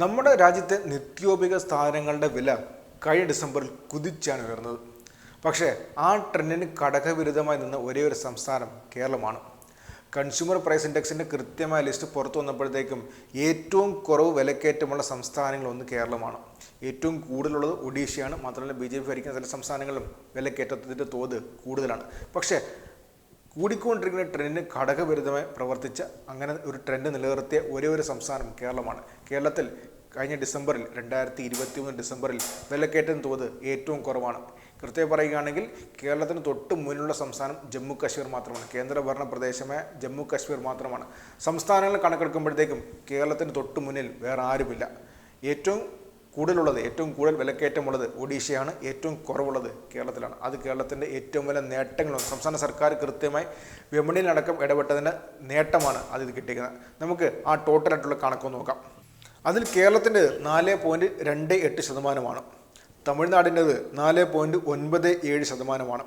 നമ്മുടെ രാജ്യത്തെ നിത്യോപയോഗ സാധനങ്ങളുടെ വില കഴിഞ്ഞ ഡിസംബറിൽ കുതിച്ചാണ് ഉയർന്നത്. പക്ഷേ ആ ട്രെൻഡിന് ഘടകവിരുദ്ധമായി നിന്ന ഒരേ ഒരു സംസ്ഥാനം കേരളമാണ്. കൺസ്യൂമർ പ്രൈസ് ഇൻഡെക്സിന്റെ കൃത്യമായ ലിസ്റ്റ് പുറത്തു വന്നപ്പോഴത്തേക്കും ഏറ്റവും കുറവ് വിലക്കയറ്റമുള്ള സംസ്ഥാനങ്ങളൊന്ന് കേരളമാണ്. ഏറ്റവും കൂടുതലുള്ളത് ഒഡീഷയാണ്. മാത്രമല്ല ബി ജെ പി ഭരിക്കുന്ന ചില സംസ്ഥാനങ്ങളിലും വിലക്കയറ്റത്തിന്റെ തോത് കൂടുതലാണ്. പക്ഷേ കൂടിക്കൊണ്ടിരിക്കുന്ന ട്രെൻഡിന് ഘടകവിരുദ്ധമായി പ്രവർത്തിച്ച അങ്ങനെ ഒരു ട്രെൻഡ് നിലനിർത്തിയ ഒരേ ഒരു സംസ്ഥാനം കേരളമാണ്. കേരളത്തിൽ കഴിഞ്ഞ ഡിസംബറിൽ രണ്ടായിരത്തി ഇരുപത്തി മൂന്ന് ഡിസംബറിൽ വിലക്കയറ്റം തോത് ഏറ്റവും കുറവാണ്. കൃത്യമായി പറയുകയാണെങ്കിൽ കേരളത്തിന് തൊട്ട് മുന്നിലുള്ള സംസ്ഥാനം ജമ്മു കാശ്മീർ മാത്രമാണ്. കേന്ദ്രഭരണ പ്രദേശമായ ജമ്മു കാശ്മീർ മാത്രമാണ്. സംസ്ഥാനങ്ങൾ കണക്കെടുക്കുമ്പോഴത്തേക്കും കേരളത്തിന് തൊട്ട് മുന്നിൽ വേറെ ആരുമില്ല. ഏറ്റവും കൂടുതലുള്ളത് ഏറ്റവും കൂടുതൽ വിലക്കയറ്റമുള്ളത് ഒഡീഷയാണ് ഏറ്റവും കുറവുള്ളത് കേരളത്തിലാണ്. അത് കേരളത്തിന്റെ ഏറ്റവും വലിയ നേട്ടങ്ങളും സംസ്ഥാന സർക്കാർ കൃത്യമായി വിപണിയിലടക്കം ഇടപെട്ടതിന്റെ നേട്ടമാണ് അതിൽ കിട്ടിയിരിക്കുന്നത്. നമുക്ക് ആ ടോട്ടലായിട്ടുള്ള കണക്കൊന്ന് നോക്കാം. അതിൽ കേരളത്തിന്റെ നാല് പോയിന്റ് രണ്ട് എട്ട് ശതമാനമാണ്. തമിഴ്നാടിന്റെത് നാല് പോയിന്റ് ഒൻപത് ഏഴ് ശതമാനമാണ്.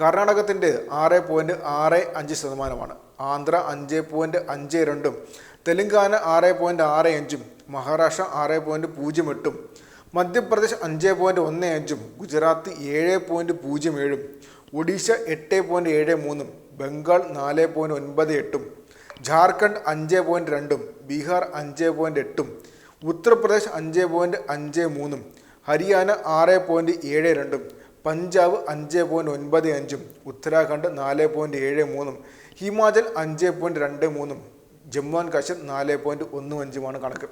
കർണാടകത്തിന്റെ ആറ് പോയിന്റ് ആറ് അഞ്ച് ശതമാനമാണ്. ആന്ധ്ര അഞ്ച് പോയിന്റ് അഞ്ച് രണ്ടും തെലുങ്കാന ആറ് പോയിന്റ് ആറ് അഞ്ചും മഹാരാഷ്ട്ര ആറ് പോയിന്റ് പൂജ്യം എട്ടും മധ്യപ്രദേശ് അഞ്ച് പോയിന്റ് ഒന്ന് അഞ്ചും ഗുജറാത്ത് ഏഴ് പോയിന്റ് പൂജ്യം ഏഴും ഒഡീഷ എട്ട് പോയിന്റ് ഏഴ് മൂന്നും ബംഗാൾ നാല് പോയിന്റ് ഒൻപത് എട്ടും ജാർഖണ്ഡ് അഞ്ച് പോയിന്റ് രണ്ടും ബീഹാർ അഞ്ച് പോയിന്റ് എട്ടും ഉത്തർപ്രദേശ് അഞ്ച് പോയിന്റ് അഞ്ച് മൂന്നും ഹരിയാന ആറ് പോയിന്റ് ഏഴ് രണ്ടും പഞ്ചാബ് അഞ്ച് പോയിന്റ് ഒൻപത് അഞ്ചും ഉത്തരാഖണ്ഡ് നാല് പോയിന്റ് ഏഴ് മൂന്നും ഹിമാചൽ അഞ്ച് പോയിന്റ് രണ്ട് മൂന്നും. ജമ്മു ആൻഡ് കാശ്മീർ നാല് പോയിന്റ് ഒന്നും അഞ്ചുമാണ് കണക്ക്.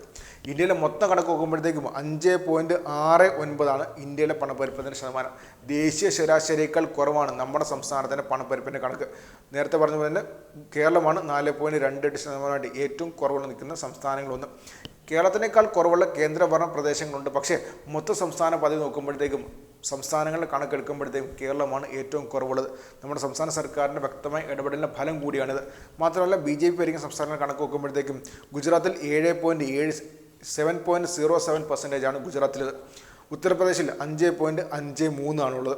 ഇന്ത്യയിലെ മൊത്തം കണക്ക് നോക്കുമ്പോഴത്തേക്കും അഞ്ച് പോയിന്റ് ആറ് ഒൻപതാണ് ഇന്ത്യയിലെ പണപ്പെരുപ്പത്തിന്റെ ശതമാനം. ദേശീയ ശരാശരിയേക്കാൾ കുറവാണ് നമ്മുടെ സംസ്ഥാനത്തിന്റെ പണപ്പെരുപ്പിന്റെ കണക്ക്. നേരത്തെ പറഞ്ഞ പോലെ തന്നെ കേരളമാണ് നാല് പോയിന്റ് രണ്ട് എട്ട് ശതമാനമായിട്ട് ഏറ്റവും കുറവുള്ള നിൽക്കുന്ന സംസ്ഥാനങ്ങളൊന്ന്. കേരളത്തിനേക്കാൾ കുറവുള്ള കേന്ദ്രഭരണ പ്രദേശങ്ങളുണ്ട്. പക്ഷേ മൊത്തം സംസ്ഥാന പദവി നോക്കുമ്പോഴത്തേക്കും സംസ്ഥാനങ്ങളുടെ കണക്കെടുക്കുമ്പോഴത്തേക്കും കേരളമാണ് ഏറ്റവും കുറവുള്ളത്. നമ്മുടെ സംസ്ഥാന സർക്കാരിന്റെ വ്യക്തമായ ഇടപെടലിന്റെ ഫലം കൂടിയാണിത്. മാത്രമല്ല ബി ജെ പി ഭരിക്കുന്ന സംസ്ഥാനങ്ങൾ കണക്ക് നോക്കുമ്പോഴത്തേക്കും ഗുജറാത്തിൽ ഏഴ് പോയിന്റ് ഏഴ് സെവൻ പോയിന്റ് സീറോ സെവൻ പെർസെന്റേജാണ് ഗുജറാത്തിലത്. ഉത്തർപ്രദേശിൽ അഞ്ച് പോയിന്റ് അഞ്ച് മൂന്നാണുള്ളത്.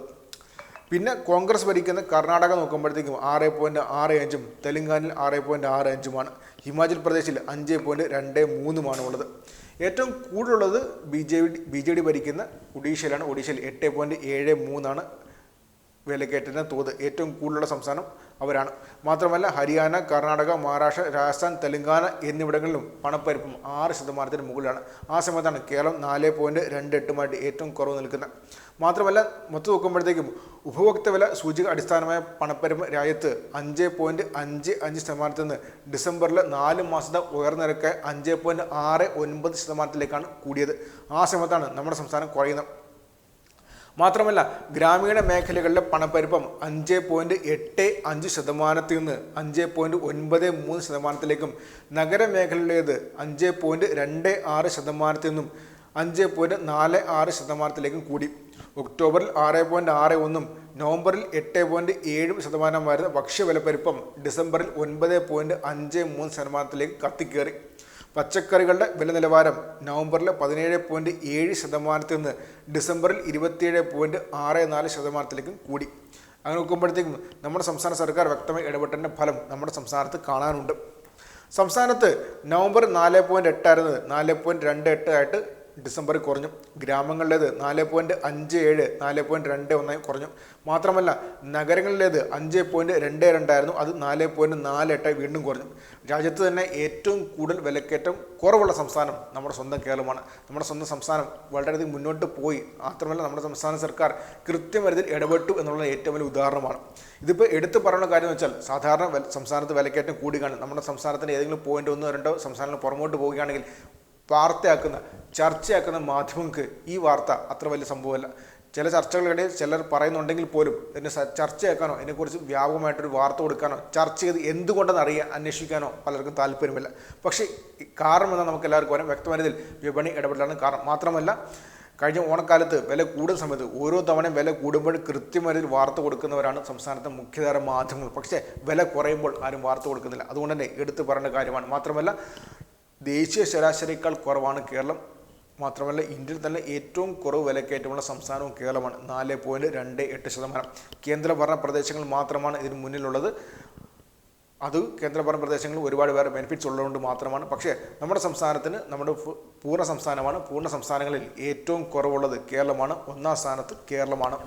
പിന്നെ കോൺഗ്രസ് ഭരിക്കുന്ന കർണാടക നോക്കുമ്പോഴത്തേക്കും ആറ് പോയിന്റ് ആറ് അഞ്ചും തെലങ്കാനയിൽ ആറ് പോയിന്റ് ആറ് അഞ്ചുമാണ്. ഹിമാചൽ പ്രദേശിൽ അഞ്ച് പോയിന്റ് രണ്ട് മൂന്നുമാണ് ഉള്ളത്. ഏറ്റവും കൂടുതലുള്ളത് B J B J D ഭരിക്കുന്ന ഒഡീഷയിലാണ്. ഒഡീഷയിൽ എട്ട് പോയിന്റ് ഏഴ് മൂന്നാണ്. വിലക്കയറ്റത്തിന് തോത് ഏറ്റവും കൂടുതലുള്ള സംസ്ഥാനം അവരാണ്. മാത്രമല്ല ഹരിയാന കർണാടക മഹാരാഷ്ട്ര രാജസ്ഥാൻ തെലങ്കാന എന്നിവിടങ്ങളിലും പണപ്പെരുപ്പം ആറ് ശതമാനത്തിന് മുകളിലാണ്. ആ സമയത്താണ് കേരളം നാല് പോയിന്റ് രണ്ട് എട്ടുമായിട്ട് ഏറ്റവും കുറവ് നിൽക്കുന്നത്. മാത്രമല്ല മൊത്തം നോക്കുമ്പോഴത്തേക്കും ഉപഭോക്തൃ വില സൂചിക അടിസ്ഥാനമായ പണപ്പെരുപ്പം രാജ്യത്ത് അഞ്ച് പോയിന്റ് അഞ്ച് അഞ്ച് ശതമാനത്തിൽ നിന്ന് ഡിസംബറിൽ നാല് മാസത്തെ ഉയർന്നിരക്ക് അഞ്ച് പോയിന്റ് ആറ് ഒൻപത് ശതമാനത്തിലേക്കാണ് കൂടിയത്. ആ സമയത്താണ് നമ്മുടെ സംസ്ഥാനം കുറയുന്നത്. മാത്രമല്ല ഗ്രാമീണ മേഖലകളിലെ പണപ്പെരുപ്പം അഞ്ച് പോയിന്റ് എട്ട് അഞ്ച് ശതമാനത്തിൽ നിന്ന് അഞ്ച് പോയിന്റ് ഒൻപത് മൂന്ന് ശതമാനത്തിലേക്കും നഗരമേഖലയിലേത് അഞ്ച് പോയിന്റ് രണ്ട് ആറ് ശതമാനത്തിൽ നിന്നും അഞ്ച് പോയിന്റ് നാല് ആറ് ശതമാനത്തിലേക്കും കൂടി. ഒക്ടോബറിൽ ആറ് പോയിന്റ് ആറ് ഒന്നും നവംബറിൽ എട്ട് പോയിന്റ് ഏഴും ശതമാനമായിരുന്ന ഭക്ഷ്യവിലപ്പെരുപ്പം. ഡിസംബറിൽ ഒൻപത് പോയിന്റ് അഞ്ച് മൂന്ന് ശതമാനത്തിലേക്ക് കത്തിക്കേറി. പച്ചക്കറികളുടെ വില നിലവാരം നവംബറിൽ പതിനേഴ് പോയിന്റ് ഏഴ് ശതമാനത്തിൽ നിന്ന് ഡിസംബറിൽ ഇരുപത്തിയേഴ് പോയിന്റ് ആറ് നാല് ശതമാനത്തിലേക്കും കൂടി. അങ്ങനെ നോക്കുമ്പോഴത്തേക്കും നമ്മുടെ സംസ്ഥാന സർക്കാർ വ്യക്തമായി ഇടപെട്ടതിന്റെ ഫലം നമ്മുടെ സംസ്ഥാനത്ത് കാണാനുണ്ട്. സംസ്ഥാനത്ത് നവംബർ നാല് പോയിന്റ് എട്ടായിരുന്നത് നാല് പോയിന്റ് രണ്ട് എട്ട് ആയിട്ട് ഡിസംബറിൽ കുറഞ്ഞു. ഗ്രാമങ്ങളിലേത് നാല് പോയിന്റ് അഞ്ച് ഏഴ് നാല് പോയിന്റ് രണ്ട് ഒന്നായി കുറഞ്ഞു. മാത്രമല്ല നഗരങ്ങളിലേത് അഞ്ച് പോയിന്റ് രണ്ട് രണ്ടായിരുന്നു അത് നാല് പോയിന്റ് നാല് എട്ടായി വീണ്ടും കുറഞ്ഞു. രാജ്യത്ത് തന്നെ ഏറ്റവും കൂടുതൽ വിലക്കയറ്റം കുറവുള്ള സംസ്ഥാനം നമ്മുടെ സ്വന്തം കേരളമാണ്. നമ്മുടെ സ്വന്തം സംസ്ഥാനം വളരെയധികം മുന്നോട്ട് പോയി. മാത്രമല്ല നമ്മുടെ സംസ്ഥാന സർക്കാർ കൃത്യമരത്തിൽ ഇടപെട്ടു എന്നുള്ള ഏറ്റവും വലിയ ഉദാഹരണമാണ്. ഇതിപ്പോൾ എടുത്തു പറയുന്ന കാര്യം വെച്ചാൽ സാധാരണ സംസ്ഥാനത്ത് വിലക്കയറ്റം കൂടുകയാണ് നമ്മുടെ സംസ്ഥാനത്തിന് ഏതെങ്കിലും പോയിന്റ് ഒന്നോ രണ്ടോ സംസ്ഥാനങ്ങൾ പുറമോട്ട് പോവുകയാണെങ്കിൽ വാർത്തയാക്കുന്ന ചർച്ചയാക്കുന്ന മാധ്യമങ്ങൾക്ക് ഈ വാർത്ത അത്ര വലിയ സംഭവമല്ല. ചില ചർച്ചകളിടയിൽ ചിലർ പറയുന്നുണ്ടെങ്കിൽ പോലും ഇതിനെ ചർച്ചയാക്കാനോ ഇതിനെക്കുറിച്ച് വ്യാപകമായിട്ടൊരു വാർത്ത കൊടുക്കാനോ ചർച്ച ചെയ്ത് എന്തുകൊണ്ടെന്ന് അറിയാൻ അന്വേഷിക്കാനോ പലർക്കും താല്പര്യമില്ല. പക്ഷേ കാരണം എന്നാൽ നമുക്ക് എല്ലാവർക്കും വരാം വ്യക്തമായതിൽ വിപണി ഇടപെടലാണ്. കാരണം മാത്രമല്ല കഴിഞ്ഞ ഓണക്കാലത്ത് വില കൂടുന്ന സമയത്ത് ഓരോ തവണയും വില കൂടുമ്പോൾ കൃത്യമായി വാർത്ത കൊടുക്കുന്നവരാണ് സംസ്ഥാനത്തെ മുഖ്യധാര മാധ്യമങ്ങൾ. പക്ഷേ വില കുറയുമ്പോൾ ആരും വാർത്ത കൊടുക്കുന്നില്ല. അതുകൊണ്ട് തന്നെ എടുത്തു പറയേണ്ട കാര്യമാണ്. മാത്രമല്ല ദേശീയ ശരാശരിയേക്കാൾ കുറവാണ് കേരളം. മാത്രമല്ല ഇന്ത്യയിൽ തന്നെ ഏറ്റവും കുറവ് വിലക്കയറ്റമുള്ള സംസ്ഥാനവും കേരളമാണ്. നാല് പോയിന്റ് രണ്ട് എട്ട് ശതമാനം. കേന്ദ്രഭരണ പ്രദേശങ്ങൾ മാത്രമാണ് ഇതിന് മുന്നിലുള്ളത്. അത് കേന്ദ്രഭരണ പ്രദേശങ്ങളിൽ ഒരുപാട് പേർ ബെനിഫിറ്റ്സ് ഉള്ളതുകൊണ്ട് മാത്രമാണ്. പക്ഷേ നമ്മുടെ സംസ്ഥാനത്തിന് നമ്മുടെ പൂർണ സംസ്ഥാനമാണ്. പൂർണ സംസ്ഥാനങ്ങളിൽ ഏറ്റവും കുറവുള്ളത് കേരളമാണ്. ഒന്നാം സ്ഥാനത്ത് കേരളമാണ്.